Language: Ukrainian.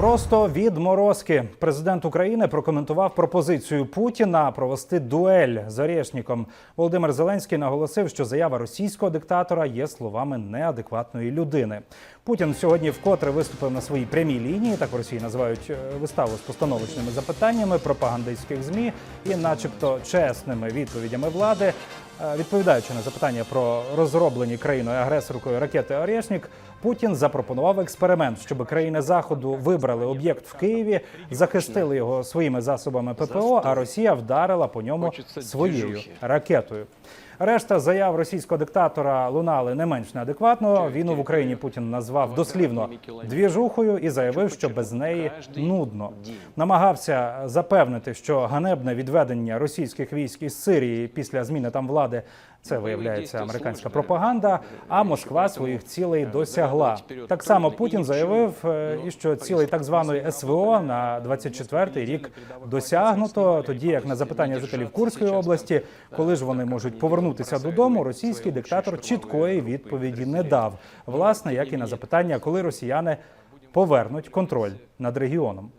Просто від морозки президент України прокоментував пропозицію Путіна провести дуель з Орєшніком. Володимир Зеленський наголосив, що заява російського диктатора є словами неадекватної людини. Путін сьогодні вкотре виступив на своїй прямій лінії, так в Росії називають е, виставу з постановочними запитаннями пропагандистських змі і, начебто, чесними відповідями влади. Е, Відповідаючи на запитання про розроблені країною агресоркою ракети Орєшнік, Путін запропонував експеримент, щоб країни заходу вибрали об'єкт в Києві, захистили його своїми засобами ППО, а Росія вдарила по ньому своєю ракетою. Решта заяв російського диктатора лунали не менш неадекватно. Війну в Україні Путін назвав дослівно двіжухою і заявив, що без неї нудно. Намагався запевнити, що ганебне відведення російських військ із Сирії після зміни там влади це виявляється американська пропаганда. А Москва своїх цілей досягла. Так само Путін заявив, е, і що цілей так званої СВО на 24-й рік досягнуто. Тоді як на запитання жителів Курської області, коли ж вони можуть повернутися додому, російський диктатор чіткої відповіді не дав. Власне, як і на запитання, коли росіяни повернуть контроль над регіоном.